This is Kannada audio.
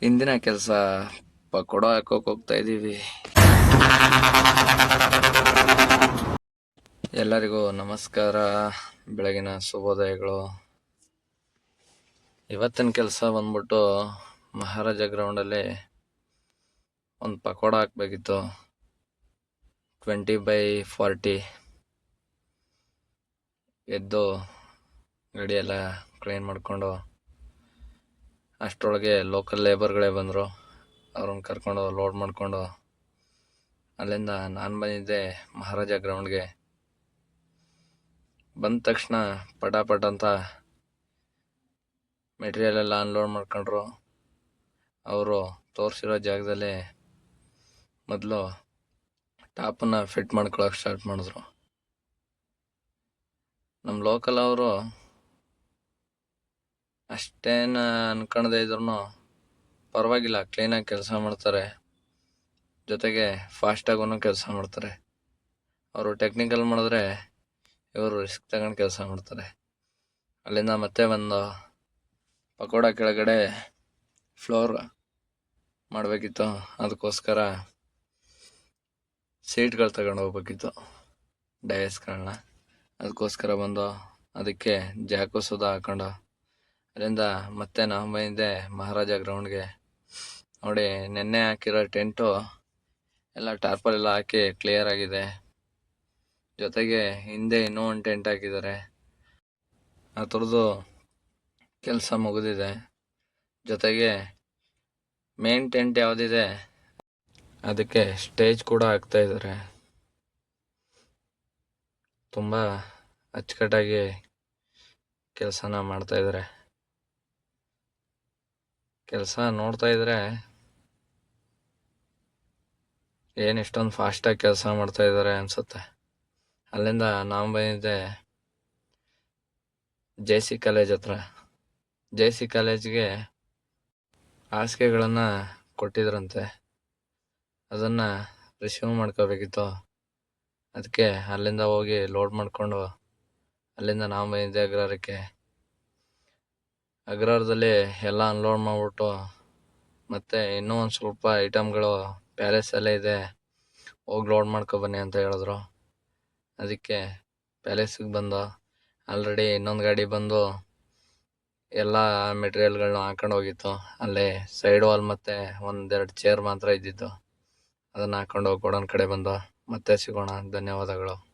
ಹಿಂದಿನ ಕೆಲಸ ಪಕೋಡ ಹಾಕೋಕ್ ಹೋಗ್ತಾ ಇದ್ದೀವಿ ಎಲ್ಲರಿಗೂ ನಮಸ್ಕಾರ. ಬೆಳಗಿನ ಶುಭೋದಯಗಳು. ಇವತ್ತಿನ ಕೆಲಸ ಬಂದ್ಬಿಟ್ಟು ಮಹಾರಾಜ ಗ್ರೌಂಡಲ್ಲಿ ಒಂದು ಪಕೋಡ ಹಾಕ್ಬೇಕಿತ್ತು. ಟ್ವೆಂಟಿ ಬೈ ಫಾರ್ಟಿ ಎದ್ದು ಗಡಿಯೆಲ್ಲ ಕ್ಲೀನ್ ಮಾಡಿಕೊಂಡು ಅಷ್ಟರೊಳಗೆ ಲೋಕಲ್ ಲೇಬರ್ಗಳೇ ಬಂದರು. ಅವ್ರನ್ನ ಕರ್ಕೊಂಡು ಲೋಡ್ ಮಾಡಿಕೊಂಡು ಅಲ್ಲಿಂದ ನಾನು ಬಂದಿದ್ದೆ ಮಹಾರಾಜ ಗ್ರೌಂಡ್ಗೆ ಬಂದ ತಕ್ಷಣ ಪಟ ಪಟ ಅಂತ ಮೆಟೀರಿಯಲ್ ಎಲ್ಲ ಅನ್ಲೋಡ್ ಮಾಡ್ಕೊಂಡ್ರು. ಅವರು ತೋರಿಸಿರೋ ಜಾಗದಲ್ಲೇ ಮೊದಲು ಟಾಪನ್ನು ಫಿಟ್ ಮಾಡ್ಕೊಳಕ್ಕೆ ಸ್ಟಾರ್ಟ್ ಮಾಡಿದ್ರು. ನಮ್ಮ ಲೋಕಲ್ ಅವರು ಅಷ್ಟೇನು ಅನ್ಕೊಂಡದೇ ಇದ್ರೂ ಪರವಾಗಿಲ್ಲ. ಕ್ಲೀನಾಗಿ ಕೆಲಸ ಮಾಡ್ತಾರೆ. ಜೊತೆಗೆ ಫಾಸ್ಟಾಗೂ ಕೆಲಸ ಮಾಡ್ತಾರೆ. ಅವರು ಟೆಕ್ನಿಕಲ್ ಮಾಡಿದ್ರೆ ಇವರು ರಿಸ್ಕ್ ತಗೊಂಡು ಕೆಲಸ ಮಾಡ್ತಾರೆ. ಅಲ್ಲಿಂದ ಮತ್ತೆ ಬಂದು ಪಕೋಡ ಕೆಳಗಡೆ ಫ್ಲೋರ್ ಮಾಡಬೇಕಿತ್ತು. ಅದಕ್ಕೋಸ್ಕರ ಸೀಟ್ಗಳು ತಗೊಂಡು ಹೋಗ್ಬೇಕಿತ್ತು. ಡಯಸ್ಗಳನ್ನ ಅದಕ್ಕೋಸ್ಕರ ಬಂದು ಅದಕ್ಕೆ ಜಾಕು ಸುದ ಹಾಕೊಂಡು ಅಲ್ಲಿಂದ ಮತ್ತೆ ನಾವು ಬಂದಿದ್ದೆ ಮಹಾರಾಜ ಗ್ರೌಂಡ್ಗೆ ನೋಡಿ ನೆನ್ನೆ ಹಾಕಿರೋ ಟೆಂಟು ಎಲ್ಲ ಟಾರ್ಪಲ್ ಎಲ್ಲ ಹಾಕಿ ಕ್ಲಿಯರ್ ಆಗಿದೆ. ಜೊತೆಗೆ ಹಿಂದೆ ಇನ್ನೂ ಒಂದು ಟೆಂಟ್ ಹಾಕಿದ್ದಾರೆ. ಆ ಥರದ್ದು ಕೆಲಸ ಮುಗಿದಿದೆ. ಜೊತೆಗೆ ಮೇನ್ ಟೆಂಟ್ ಯಾವುದಿದೆ, ಅದಕ್ಕೆ ಸ್ಟೇಜ್ ಕೂಡ ಹಾಕ್ತಾ ಇದ್ದಾರೆ. ತುಂಬ ಅಚ್ಚುಕಟ್ಟಾಗಿ ಕೆಲಸನ ಮಾಡ್ತಾ ಇದ್ದಾರೆ. ಕೆಲಸ ನೋಡ್ತಾ ಇದ್ರೆ ಏನು ಇಷ್ಟೊಂದು ಫಾಸ್ಟಾಗಿ ಕೆಲಸ ಮಾಡ್ತಾ ಇದ್ದಾರೆ ಅನ್ಸುತ್ತೆ. ಅಲ್ಲಿಂದ ನಾವು ಬಂದಿದ್ದೆ ಜೆ ಸಿ ಕಾಲೇಜ್ ಹತ್ರ. ಜೆ ಸಿ ಕಾಲೇಜ್ಗೆ ಹಾಸಿಗೆಗಳನ್ನು ಕೊಟ್ಟಿದ್ರಂತೆ. ಅದನ್ನು ರಿಸೀವ್ ಮಾಡ್ಕೋಬೇಕಿತ್ತು. ಅದಕ್ಕೆ ಅಲ್ಲಿಂದ ಹೋಗಿ ಲೋಡ್ ಮಾಡಿಕೊಂಡು ಅಲ್ಲಿಂದ ನಾವು ಬಂದಿದ್ದೆ ಅಗ್ರಹಾರಕ್ಕೆ ಅಗ್ರಹಾರದಲ್ಲಿ ಎಲ್ಲ ಅನ್ಲೋಡ್ ಮಾಡಿಬಿಟ್ಟು, ಮತ್ತೆ ಇನ್ನೂ ಒಂದು ಸ್ವಲ್ಪ ಐಟಮ್ಗಳು ಪ್ಯಾಲೇಸಲ್ಲೇ ಇದೆ, ಹೋಗಿ ಲೋಡ್ ಮಾಡ್ಕೊ ಬನ್ನಿ ಅಂತ ಹೇಳಿದ್ರು. ಅದಕ್ಕೆ ಪ್ಯಾಲೇಸಿಗೆ ಬಂದು. ಆಲ್ರೆಡಿ ಇನ್ನೊಂದು ಗಾಡಿ ಬಂದು ಎಲ್ಲ ಮೆಟೀರಿಯಲ್ಗಳನ್ನ ಹಾಕೊಂಡು ಹೋಗಿತ್ತು. ಅಲ್ಲಿ ಸೈಡ್ ವಾಲ್ ಮತ್ತು ಒಂದೆರಡು ಚೇರ್ ಮಾತ್ರ ಇದ್ದಿದ್ದು ಅದನ್ನು ಹಾಕೊಂಡು ಹೋಗಿ ಗೋಡನ್ ಕಡೆ ಬಂದು. ಮತ್ತೆ ಸಿಗೋಣ. ಧನ್ಯವಾದಗಳು.